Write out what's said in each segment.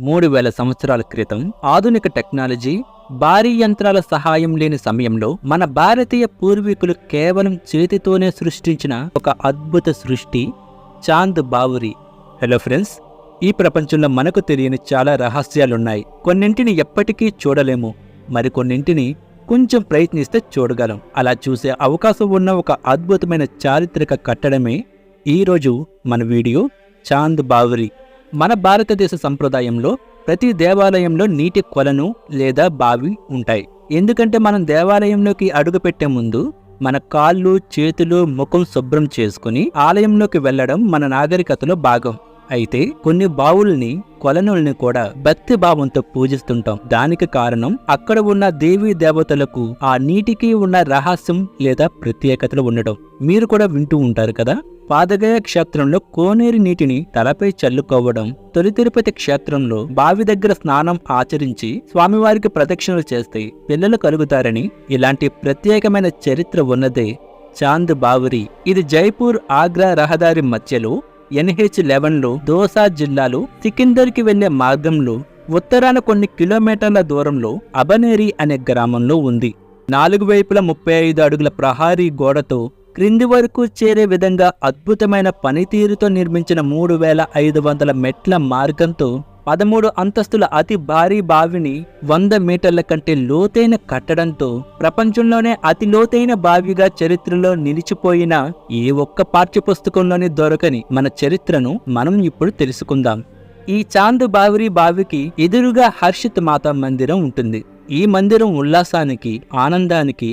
మూడు వేల సంవత్సరాల క్రితం ఆధునిక టెక్నాలజీ భారీ యంత్రాల సహాయం లేని సమయంలో మన భారతీయ పూర్వీకులు కేవలం చేతితోనే సృష్టించిన ఒక అద్భుత సృష్టి చాంద్ బావురి. హలో ఫ్రెండ్స్ ఈ ప్రపంచంలో మనకు తెలియని చాలా రహస్యాలున్నాయి. కొన్నింటిని ఎప్పటికీ చూడలేము. మరికొన్నింటిని కొంచెం ప్రయత్నిస్తే చూడగలం. అలా చూసే అవకాశం ఉన్న ఒక అద్భుతమైన చారిత్రక కట్టడమే ఈరోజు మన వీడియో చాంద్ బావురి. మన భారతదేశ సంప్రదాయంలో ప్రతి దేవాలయంలో నీటి కొలను లేదా బావి ఉంటాయి. ఎందుకంటే మనం దేవాలయంలోకి అడుగుపెట్టే ముందు మన కాళ్ళు చేతులు ముఖం శుభ్రం చేసుకుని ఆలయంలోకి వెళ్ళడం మన నాగరికతలో భాగం. అయితే కొన్ని బావుల్ని కొలనుల్ని కూడా భక్తి భావంతో పూజిస్తుంటాం. దానికి కారణం అక్కడ ఉన్న దేవీ దేవతలకు ఆ నీటికి ఉన్న రహస్యం లేదా ప్రత్యేకతలు ఉండడం. మీరు కూడా వింటూ ఉంటారు కదా? పాదగయ క్షేత్రంలో కోనేరు నీటిని తలపై చల్లుకోవడం తొలి తిరుపతి క్షేత్రంలో బావి దగ్గర స్నానం ఆచరించి స్వామివారికి ప్రదక్షిణలు చేస్తే పిల్లలు కలుగుతారని ఇలాంటి ప్రత్యేకమైన చరిత్ర ఉన్నదే చాంద్ బావురి. ఇది జైపూర్ ఆగ్రా రహదారి మధ్యలో ఎన్హెచ్ లెవెన్లో దోసా జిల్లాలో సికిందర్కి వెళ్ళే మార్గంలో ఉత్తరాన కొన్ని కిలోమీటర్ల దూరంలో అబనేరి అనే గ్రామంలో ఉంది. నాలుగు వైపుల ముప్పై ఐదు అడుగుల ప్రహారీ గోడతో క్రింది వరకు చేరే విధంగా అద్భుతమైన పనితీరుతో నిర్మించిన మూడు వేల ఐదు వందల మెట్ల మార్గంతో పదమూడు అంతస్తుల అతి భారీ బావిని వంద మీటర్ల కంటే లోతైన కట్టడంతో ప్రపంచంలోనే అతి లోతైన బావిగా చరిత్రలో నిలిచిపోయిన ఏ ఒక్క పాఠ్యపుస్తకంలోనే దొరకని మన చరిత్రను మనం ఇప్పుడు తెలుసుకుందాం. ఈ చాంద్ బావిరి బావికి ఎదురుగా హర్షిత్ మాతా మందిరం ఉంటుంది. ఈ మందిరం ఉల్లాసానికి ఆనందానికి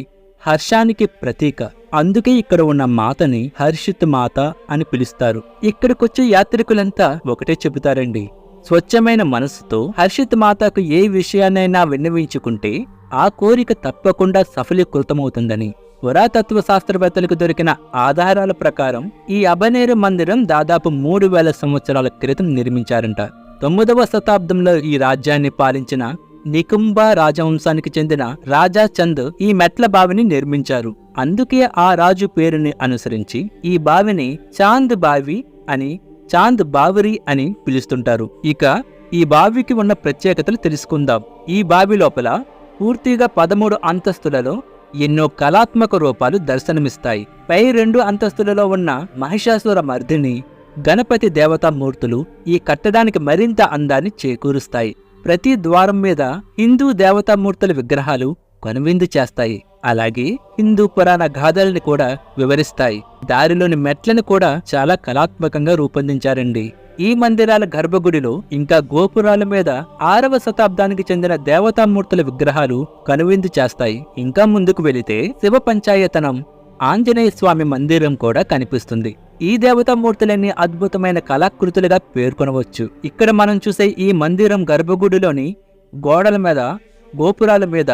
హర్షానికి ప్రతీక. అందుకే ఇక్కడ ఉన్న మాతని హర్షిత్ మాత అని పిలుస్తారు. ఇక్కడికొచ్చే యాత్రికులంతా ఒకటే చెబుతారండి. స్వచ్ఛమైన మనసుతో హర్షిత్ మాతకు ఏ విషయాన్నైనా విన్నవించుకుంటే ఆ కోరిక తప్పకుండా సఫలీకృతమవుతుందని. పురాతత్వ శాస్త్రవేత్తలకు దొరికిన ఆధారాల ప్రకారం ఈ అబనేరు మందిరం దాదాపు మూడు వేల సంవత్సరాల క్రితం నిర్మించారంట. తొమ్మిదవ శతాబ్దంలో ఈ రాజ్యాన్ని పాలించిన నికుంబ రాజవంశానికి చెందిన రాజా చంద్ ఈ మెట్ల బావిని నిర్మించారు. అందుకే ఆ రాజు పేరుని అనుసరించి ఈ బావిని చాంద్ బావి అని చాంద్ బావరి అని పిలుస్తుంటారు. ఇక ఈ బావికి ఉన్న ప్రత్యేకతలు తెలుసుకుందాం. ఈ బావి లోపల పూర్తిగా పదమూడు అంతస్తులలో ఎన్నో కళాత్మక రూపాలు దర్శనమిస్తాయి. పై రెండు అంతస్తులలో ఉన్న మహిషాసుర మర్దిని గణపతి దేవతామూర్తులు ఈ కట్టడానికి మరింత అందాన్ని చేకూరుస్తాయి. ప్రతి ద్వారం మీద హిందూ దేవతామూర్తుల విగ్రహాలు కనువిందు చేస్తాయి. అలాగే హిందూ పురాణ గాథల్ని కూడా వివరిస్తాయి. దారిలోని మెట్లను కూడా చాలా కళాత్మకంగా రూపొందించారండి. ఈ మందిరాల గర్భగుడిలో ఇంకా గోపురాల మీద ఆరవ శతాబ్దానికి చెందిన దేవతామూర్తుల విగ్రహాలు కనువిందు చేస్తాయి. ఇంకా ముందుకు వెళితే శివ పంచాయతనం ఆంజనేయ స్వామి మందిరం కూడా కనిపిస్తుంది. ఈ దేవతామూర్తులన్నీ అద్భుతమైన కళాకృతులుగా పేర్కొనవచ్చు. ఇక్కడ మనం చూసే ఈ మందిరం గర్భగుడిలోని గోడల మీద గోపురాల మీద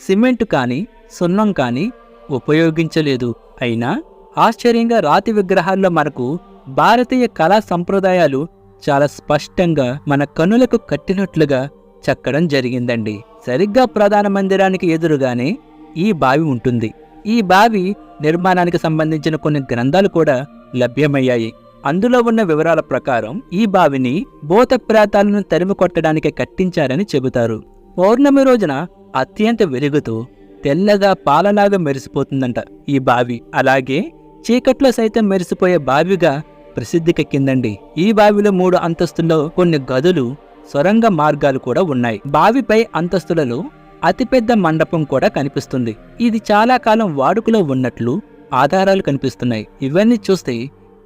సిమెంట్ కానీ సున్నం కానీ ఉపయోగించలేదు. అయినా ఆశ్చర్యంగా రాతి విగ్రహాల్లో మనకు భారతీయ కళా సంప్రదాయాలు చాలా స్పష్టంగా మన కనులకు కట్టినట్లుగా చెక్కడం జరిగిందండి. సరిగ్గా ప్రధాన మందిరానికి ఎదురుగానే ఈ బావి ఉంటుంది. ఈ బావి నిర్మాణానికి సంబంధించిన కొన్ని గ్రంథాలు కూడా లభ్యమయ్యాయి. అందులో ఉన్న వివరాల ప్రకారం ఈ బావిని భూత ప్రాతాలను తరిమి కొట్టడానికి కట్టించారని చెబుతారు. పౌర్ణమి రోజున అత్యంత వెలుగుతూ తెల్లగా పాలలాగా మెరిసిపోతుందంట ఈ బావి. అలాగే చీకట్లో సైతం మెరిసిపోయే బావిగా ప్రసిద్ధికెక్కిందండి ఈ బావిలో మూడు అంతస్తుల్లో కొన్ని గదులు సొరంగ మార్గాలు కూడా ఉన్నాయి. బావిపై అంతస్తులలో అతిపెద్ద మండపం కూడా కనిపిస్తుంది. ఇది చాలా కాలం వాడుకలో ఉన్నట్లు ఆధారాలు కనిపిస్తున్నాయి. ఇవన్నీ చూస్తే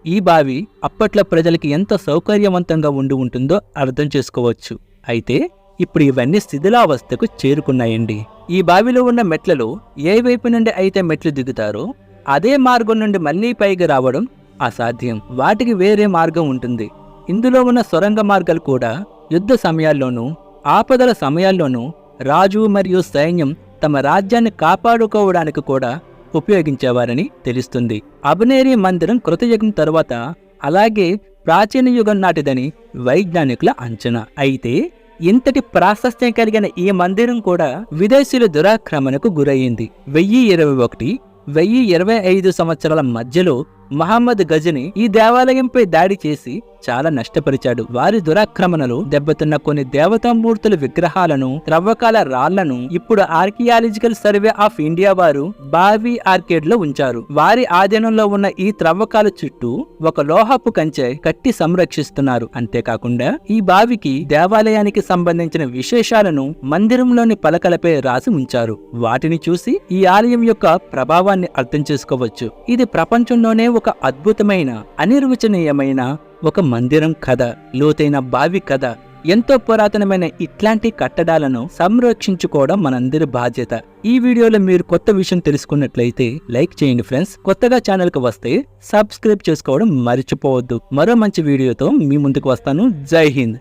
ఈ బావి అప్పట్లో ప్రజలకి ఎంత సౌకర్యవంతంగా ఉండి ఉంటుందో అర్థం చేసుకోవచ్చు. అయితే ఇప్పుడు ఇవన్నీ శిథిలావస్థకు చేరుకున్నాయండి. ఈ బావిలో ఉన్న మెట్లలో ఏ వైపు నుండి అయితే మెట్లు దిగుతారో అదే మార్గం నుండి మళ్ళీ పైకి రావడం అసాధ్యం. వాటికి వేరే మార్గం ఉంటుంది. ఇందులో ఉన్న సొరంగ మార్గాలు కూడా యుద్ధ సమయాల్లోనూ ఆపదల సమయాల్లోనూ రాజు మరియు సైన్యం తమ రాజ్యాన్ని కాపాడుకోవడానికి కూడా ఉపయోగించేవారని తెలుస్తుంది. అబనేరి మందిరం కృతయుగం తరువాత అలాగే ప్రాచీన యుగం నాటిదని వైజ్ఞానికుల అంచనా. అయితే ఇంతటి ప్రాశస్త్యం కలిగిన ఈ మందిరం కూడా విదేశీయుల దురాక్రమణకు గురయ్యింది వెయ్యి ఇరవై ఒకటి వెయ్యి ఇరవై ఐదు సంవత్సరాల మధ్యలో మహమ్మద్ గజని ఈ దేవాలయంపై దాడి చేసి చాలా నష్టపరిచాడు. వారి దురాక్రమణలో దెబ్బతిన్న కొన్ని దేవతామూర్తుల విగ్రహాలను త్రవ్వకాల రాళ్ళను ఇప్పుడు ఆర్కియాలజికల్ సర్వే ఆఫ్ ఇండియా వారు బావి ఆర్కేడ్లో ఉంచారు. వారి ఆధీనంలో ఉన్న ఈ త్రవ్వకాల చుట్టూ ఒక లోహపు కంచె కట్టి సంరక్షిస్తున్నారు. అంతేకాకుండా ఈ బావికి దేవాలయానికి సంబంధించిన విశేషాలను మందిరంలోని పలకలపై రాసి ఉంచారు. వాటిని చూసి ఈ ఆలయం యొక్క ప్రభావాన్ని అర్థం చేసుకోవచ్చు. ఇది ప్రపంచంలోనే ఒక అద్భుతమైన అనిర్వచనీయమైన ఒక మందిరం కథ లోతైన బావి కథ ఎంతో పురాతనమైన ఇట్లాంటి కట్టడాలను సంరక్షించుకోవడం మనందరి బాధ్యత. ఈ వీడియోలో మీరు కొత్త విషయం తెలుసుకున్నట్లయితే లైక్ చేయండి ఫ్రెండ్స్. కొత్తగా ఛానల్కు వస్తే సబ్స్క్రైబ్ చేసుకోవడం మర్చిపోవద్దు. మరో మంచి వీడియోతో మీ ముందుకు వస్తాను. జై హింద్.